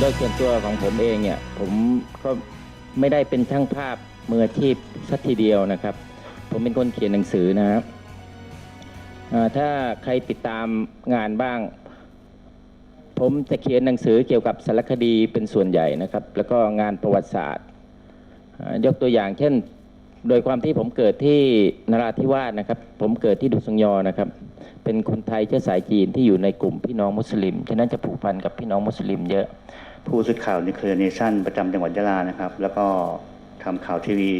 โดยส่วนตัวของผมเองเนี่ยผมก็ไม่ได้เป็นช่างภาพมืออาชีพสักทีเดียวนะครับ ผมเป็นคนเขียนหนังสือนะครับถ้าใครติดตามงานบ้าง ผมจะเขียนหนังสือเกี่ยวกับสารคดีเป็นส่วนใหญ่นะครับ แล้วก็งานประวัติศาสตร์ ยกตัวอย่างเช่น โดยความที่ผมเกิดที่นราธิวาสนะครับ ผมเกิดที่ดุสงยอนะครับ เป็นคนไทยเชื้อสายจีนที่อยู่ในกลุ่มพี่น้องมุสลิม ฉะนั้นจะผูกพันกับพี่น้องมุสลิมเยอะ ผู้สื่อข่าวนิเคลียร์เนชั่นประจำจังหวัดยะลานะครับ แล้วก็ทำข่าวทีวี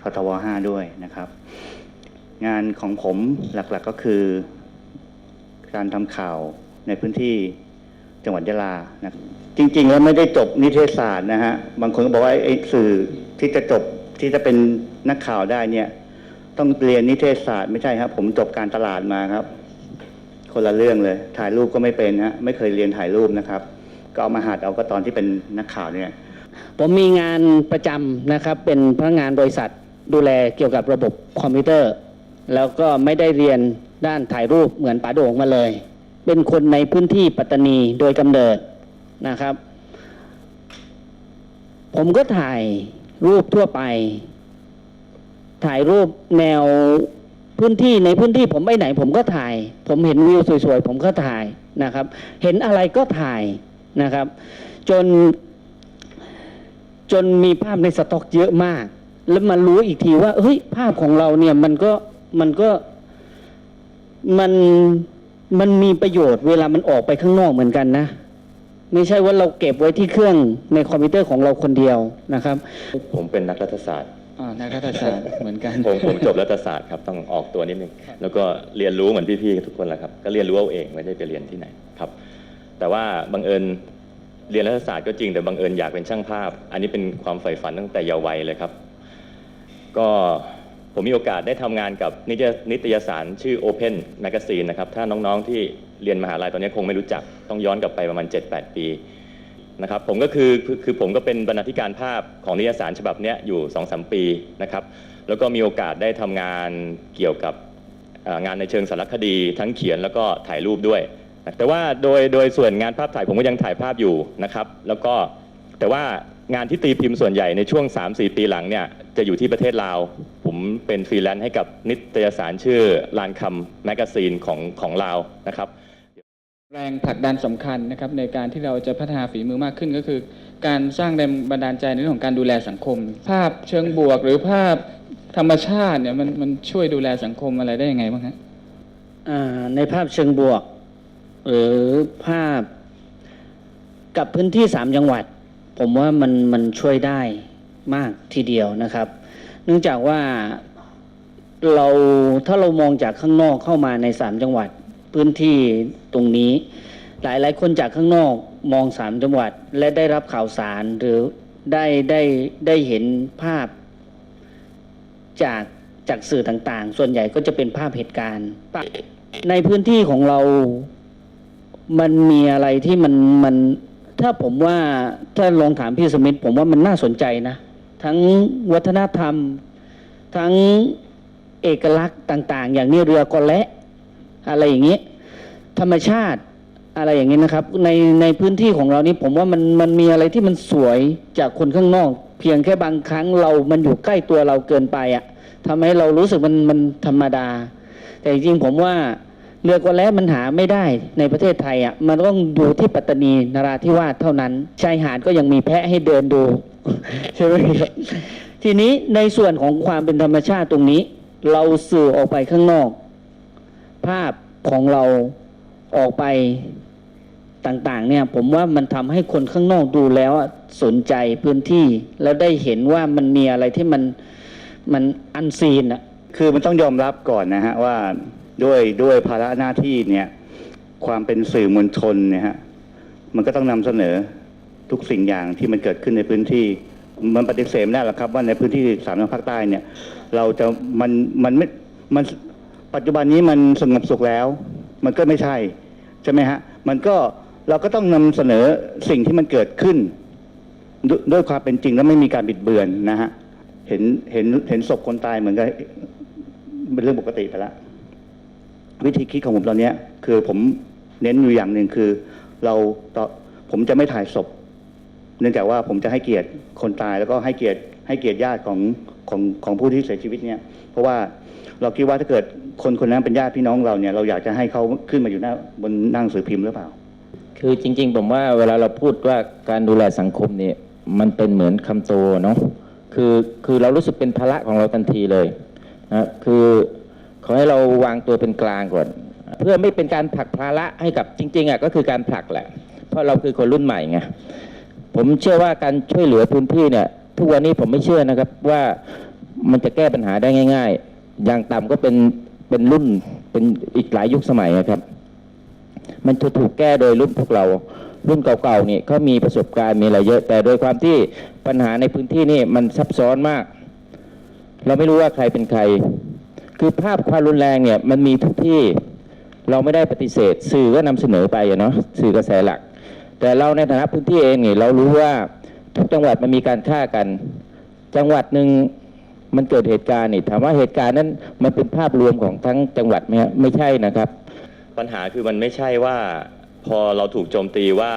ททว5ด้วยนะครับ งานของผมหลักๆก็คือ การทำข่าวในพื้นที่จังหวัดยะลานะจริง ๆ แล้วไม่ได้จบนิเทศศาสตร์นะฮะบางคนก็บอกว่าไอ้สื่อที่จะจบ ที่จะเป็นนักข่าวได้เนี่ย ต้องเรียนนิเทศศาสตร์ไม่ใช่ครับ ผมจบการตลาดมาครับ คนละเรื่องเลย ถ่ายรูปก็ไม่เป็นฮะไม่เคยเรียนถ่ายรูปนะครับ ก็เอามาหัดเอาก็ตอนที่เป็นนักข่าวเนี่ย ผมมีงานประจำนะครับ เป็นพนักงานบริษัทดูแลเกี่ยวกับระบบคอมพิวเตอร์ แล้วก็ไม่ได้เรียนด้านถ่ายรูปเหมือนป๋าโด่งมาเลย เป็นคนในพื้นที่ปัตตานีโดยกำเนิดนะครับ ผมก็ถ่าย รูปทั่วไป ถ่ายรูปแนวพื้นที่ในพื้นที่ผมไปไหน ผมก็ถ่าย ผมเห็นวิวสวยๆ ผมก็ถ่ายนะครับ เห็นอะไรก็ถ่ายนะครับ จน จนมีภาพในสต็อกเยอะมาก แล้วมารู้อีกทีว่า เฮ้ย ภาพของเราเนี่ยมันก็มันก็มันมันมีประโยชน์เวลามันออกไปข้างนอกเหมือนกันนะ ไม่ใช่ว่าเราเก็บไว้ที่เครื่องในคอมพิวเตอร์ของเราคนเดียวนะครับ ผมเป็นนักรัฐศาสตร์อ่านักรัฐศาสตร์เหมือนกันผมผมจบรัฐศาสตร์ครับต้องออกตัวนิดนึงแล้วก็เรียนรู้เหมือนพี่ๆทุกคนแหละครับ ก็เรียนรู้เอาเองไม่ได้ไปเรียนที่ไหนครับ แต่ว่าบังเอิญเรียนรัฐศาสตร์ก็จริงแต่บังเอิญอยากเป็นช่างภาพ อันนี้เป็นความใฝ่ฝันตั้งแต่เยาว์วัยเลยครับ ก็ ผมมีโอกาสได้ทำงานกับนิตยยสารชื่อ Open Magazine นะครับ ถ้าน้องๆที่เรียนมหาลัยตอนนี้คงไม่รู้จัก ต้องย้อนกลับไปประมาณ 7-8 ปีนะครับ ผมก็คือคือผมก็เป็นบรรณาธิการภาพของนิตยสารฉบับนี้อยู่ 2-3 ปีนะครับ แล้วก็มีโอกาสได้ทำงานเกี่ยวกับงานในเชิงสารคดีทั้งเขียนแล้วก็ถ่ายรูปด้วย แต่ว่าโดยโดยส่วนงานภาพถ่ายผมก็ยังถ่ายภาพอยู่นะครับ แล้วก็แต่ว่างานที่ตีพิมพ์ส่วนใหญ่ในช่วง 3-4 ปีหลังเนี่ยจะอยู่ที่ประเทศลาว ผมเป็นฟรีแลนซ์ให้กับนิตยสารชื่อลานคำแมกกาซีนของของลาวนะครับ แรงผลักดันสำคัญนะครับในการที่เราจะพัฒนาฝีมือมากขึ้นก็คือ การสร้างแรงบันดาลใจในเรื่องของการดูแลสังคม ภาพเชิงบวกหรือภาพธรรมชาติเนี่ยมันมันช่วยดูแลสังคมอะไรได้ยังไงบ้างฮะอ่าในภาพเชิงบวก หรือภาพกับพื้นที่สามจังหวัด ผมว่ามันมันช่วยได้มากทีเดียวนะครับ เนื่องจากว่าเราถ้าเรามองจากข้างนอกเข้ามาในสามจังหวัดพื้นที่ตรงนี้ หลายหลายคนจากข้างนอกมองสามจังหวัด และได้รับข่าวสารหรือได้ได้ได้เห็นภาพจากจากสื่อต่างๆ ส่วนใหญ่ก็จะเป็นภาพเหตุการณ์ ในพื้นที่ของเรา มันมีอะไรที่มันมัน ถ้าผมว่าถ้าลองถามพี่สมิธผมว่ามันน่าสนใจนะ ทั้งวัฒนธรรม ทั้งเอกลักษณ์ต่าง ๆ อย่างนี้เรือกอและ อะไรอย่างนี้ ธรรมชาติอะไรอย่างนี้นะครับ ในในพื้นที่ของเรานี่ผมว่ามันมันมีอะไรที่มันสวยจากคนข้างนอก เพียงแค่บางครั้งเรามันอยู่ใกล้ตัวเราเกินไปอะ่ะทำให้เรารู้สึกมันมันธรรมดา แต่จริงๆผมว่า เรือกอและมันหาไม่ได้ในประเทศไทยอะมันต้องดูที่ปัตตานีนราธิวาสเท่านั้นชายหาดก็ยังมีแพะให้เดินดูใช่ไหมครับทีนี้ในส่วนของความเป็นธรรมชาติตรงนี้ เราสื่อออกไปข้างนอก ภาพของเราออกไปต่างๆ เนี่ย ผมว่ามันทำให้คนข้างนอกดูแล้วสนใจพื้นที่ แล้วได้เห็นว่ามันมีอะไรที่มันมันอันซีนอะคือมันต้องยอมรับก่อนนะฮะว่า ด้วยด้วยภาระหน้าที่เนี่ยความเป็นสื่อมวลชนเนี่ยฮะมันก็ต้องนำเสนอทุกสิ่งอย่างที่มันเกิดขึ้นในพื้นที่ มันปฏิเสธไม่ได้หรอกครับ ว่าในพื้นที่สามจังหวัดภาคใต้เนี่ย เราจะมันมันไม่มันปัจจุบันนี้มันสงบสุขแล้ว มันก็ไม่ใช่ใช่ไหมฮะมันก็เราก็ต้องนำเสนอสิ่งที่มันเกิดขึ้นดด้วยความเป็นจริงแล้วไม่มีการบิดเบือนนะฮะเห็นเห็นเห็นศพคนตายเหมือนกับเป็นเรื่องปกติไปแล้ว วิธีคิดของผมตอนนี้คือผมเน้นอยู่อย่างหนึ่งคือ เราผมจะไม่ถ่ายศพ เนื่องจากว่าผมจะให้เกียรติคนตายแล้วก็ให้เกียรติให้เกียรติญาติของของของผู้ที่เสียชีวิตเนี่ย เพราะว่าเราคิดว่าถ้าเกิดคนคนนั้นเป็นญาติพี่น้องเราเนี่ยเราอยากจะให้เขาขึ้นมาอยู่หน้าบนนั่งสือพิมพ์หรือเปล่า คือจริง ๆ ผมว่าเวลาเราพูดว่าการดูแลสังคมเนี่ยมันเป็นเหมือนคำโตเนาะคือคือเรารู้สึกเป็นภาระของเราทันทีเลยนะคือ ขอให้เราวางตัวเป็นกลางก่อน เพื่อไม่เป็นการผลักภาระให้กับจริง ๆอะก็คือการผลักแหละ เพราะเราคือคนรุ่นใหม่ไงผมเชื่อว่าการช่วยเหลือพื้นที่เนี่ย ทุกวันนี้ผมไม่เชื่อนะครับว่ามันจะแก้ปัญหาได้ง่าย ๆ อย่างต่ำก็เป็นเป็นรุ่นเป็นอีกหลายยุคสมัยอะครับ มันจะถูกแก้โดยรุ่นพวกเรารุ่นเก่าๆนี่เขามีประสบการณ์มีอะไรเยอะ แต่โดยความที่ปัญหาในพื้นที่นี่มันซับซ้อนมาก เราไม่รู้ว่าใครเป็นใคร คือภาพความรุนแรงเนี่ยมันมีทุกที่เราไม่ได้ปฏิเสธ สื่อก็นำเสนอไปเนาะสื่อกระแสหลัก แต่เราในฐานะพื้นที่เองเนี่ยเรารู้ว่าทุกจังหวัดมันมีการฆ่ากัน จังหวัดหนึ่งมันเกิดเหตุการณ์นี่ถามว่าเหตุการณ์นั้นมันเป็นภาพรวมของทั้งจังหวัดไหมฮะไม่ใช่นะครับ ปัญหาคือมันไม่ใช่ว่าพอเราถูกโจมตีว่า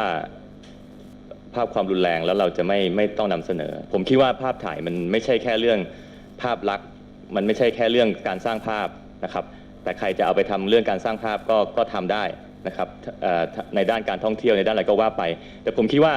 ภาพความรุนแรงแล้วเราจะไม่ไม่ต้องนำเสนอ ผมคิดว่าภาพถ่ายมันไม่ใช่แค่เรื่องภาพลักษณ์ มันไม่ใช่แค่เรื่องการสร้างภาพนะครับ แต่ใครจะเอาไปทำเรื่องการสร้างภาพก็ก็ทำได้นะครับในด้านการท่องเที่ยวในด้านอะไรก็ว่าไป แต่ผมคิดว่า